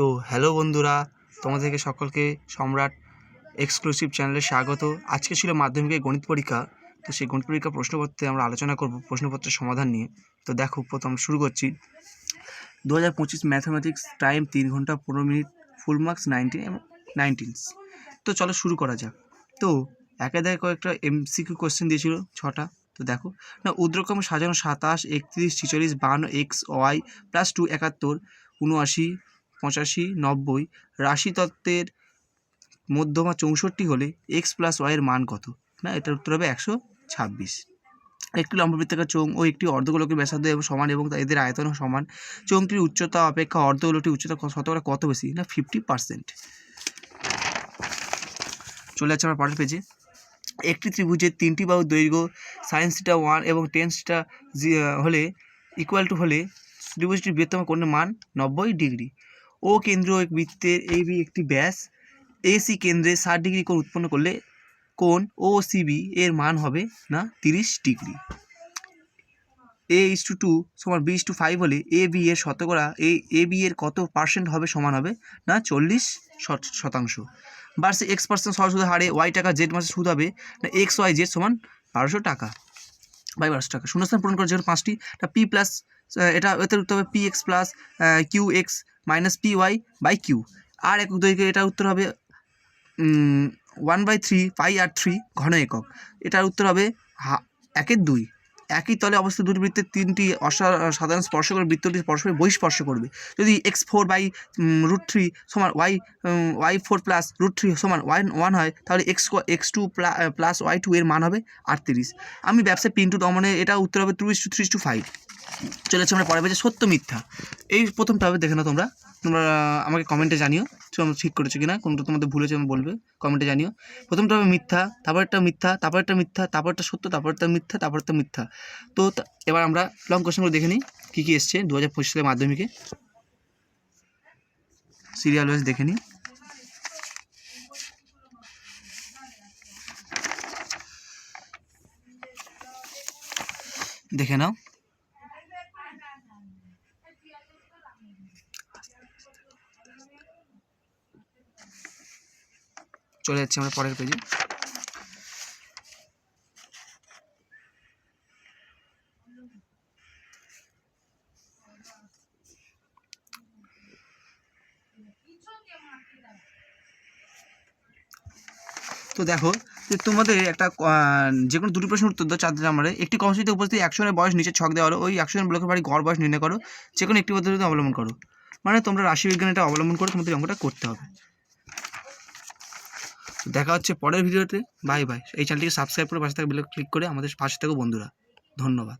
তো হ্যালো বন্ধুরা, তোমাদেরকে সকলকে সম্রাট এক্সক্লুসিভ চ্যানেলে স্বাগত। আজকে ছিল মাধ্যমিকের গণিত পরীক্ষা, তো সেই গণিত পরীক্ষা প্রশ্নপত্রে আমরা আলোচনা করব প্রশ্নপত্রের সমাধান নিয়ে। তো দেখো, প্রথম শুরু করছি। দু হাজার পঁচিশ ম্যাথামেটিক্স টাইম তিন ঘণ্টা পনেরো মিনিট ফুল মার্কস নাইনটিন এবং নাইনটিনস তো চলো শুরু করা যাক। তো একে দেখে কয়েকটা এমসিকিউ কোশ্চেন দিয়েছিল, ছটা। তো দেখো, না, উদ্রক্রম সাজানো সাতাশ, একত্রিশ, ছিচল্লিশ বান্ন এক্স ওয়াই প্লাস টু একাত্তর উনআশি পঁচাশি, নব্বই রাশি তত্ত্বের মধ্যমা চৌষট্টি হলে এক্স প্লাস ওয়াইয়ের মান কত? না, এটার উত্তর হবে একশো ছাব্বিশ। একটি লম্ববৃত্তাকার চোঙ ও একটি অর্ধগোলকের ব্যাসার্ধ এবং সমান এবং এদের আয়তন সমান। চোঙটির উচ্চতা, অপেক্ষা অর্ধগোলকটির উচ্চতা শতকরা কত বেশি? না, ফিফটি পার্সেন্ট। চলে যাচ্ছে আমার পরের পেজে। একটি ত্রিভুজের তিনটি বাহু দৈর্ঘ্য সাইন সিটা ওয়ান এবং টেন থিটা হলে ইকুয়াল টু হলে ত্রিভুজটির বৃহত্তম কোণের মান নব্বই ডিগ্রি। ও কেন্দ্র এক বৃত্তের এই বি একটি ব্যাস এসি কেন্দ্রে ষাট ডিগ্রি কোণ উৎপন্ন করলে কোণ ও সিবি এর মান হবে না তিরিশ degree. A is to two সমান বি টু ফাইভ হলে এ বি এর শতকরা এ এ বি এর কত পার্সেন্ট হবে সমান হবে না চল্লিশ শতাংশ। বার্ষিক এক্স পার্সেন্ট সরল সুদের হারে ওয়াই টাকা জেড মাসে সুদ হবে না এক্স ওয়াই জেড সমান বারোশো টাকা। বাই বারোশো টাকা। শূন্যস্থান পূরণ করার জন্য পাঁচটি পি প্লাস এটা এতে উত্তর হবে P X plus Q X minus P Y by Q R একক দৈর্ঘ্য এটা উত্তর হবে one by three pi R three ঘন একক। এটার উত্তর হবে হা- একের দুই। একই তলে অবস্থিত দুটি বৃত্তের তিনটি সাধারণ স্পর্শ করে বৃত্তটি পরস্পর বহিঃস্পর্শ করবে। যদি X four by root three সমান Y Y four plus root three সমান ওয়াই ওয়ান হয়, তাহলে X X two plus Y two এর মান হবে আটত্রিশ। আমি ব্যবসায় পিন্টু দমনে এটা উত্তর হবে two is two three two five চলে আমরা পরে পেয়েছে সত্য মিথ্যা। এই প্রথমটা হবে দেখে নাও তোমরা। তোমরা আমাকে কমেন্টে জানিও তোমরা ঠিক করেছ কিনা, কোনটা তোমাদের ভুলেছে আমি বলবে কমেন্টে জানিও। প্রথমটা হবে মিথ্যা, তারপর একটা মিথ্যা, তারপর একটা মিথ্যা, তারপর একটা সত্য তারপরটা মিথ্যা তারপরটা মিথ্যা। তো এবার আমরা লং কোশ্চেনগুলো দেখে নিই, কী কী এসছে দু হাজার পঁচিশ সালের মাধ্যমিকে। সিরিয়াল ওয়াইজ দেখে নিই। দেখে নাও। চলে যাচ্ছি আমরা পরের পেজে তো দেখো, যে তোমাদের একটা যে কোনো দুটি প্রশ্ন উত্তর দাও চার নাম্বারে একটি কর্মসূচিতে উপস্থিত একশনের বয়স নিচে ছক দেওয়া হলো। ওই একশনের ব্লকের বাড়ি গড় বয়স নির্ণয় করো। যে কোনো একটি পদ্ধতি অবলম্বন করো। মানে তোমরা রাশিবিজ্ঞান এটা অবলম্বন করে তোমাদের অঙ্কটা করতে হবে। দেখা হচ্ছে পরের ভিডিওতে। Bye bye. এই চ্যানেলটিকে সাবস্ক্রাইব করে পাশে থাকা বেল ক্লিক করে আমাদের পাশে থাকো বন্ধুরা। ধন্যবাদ।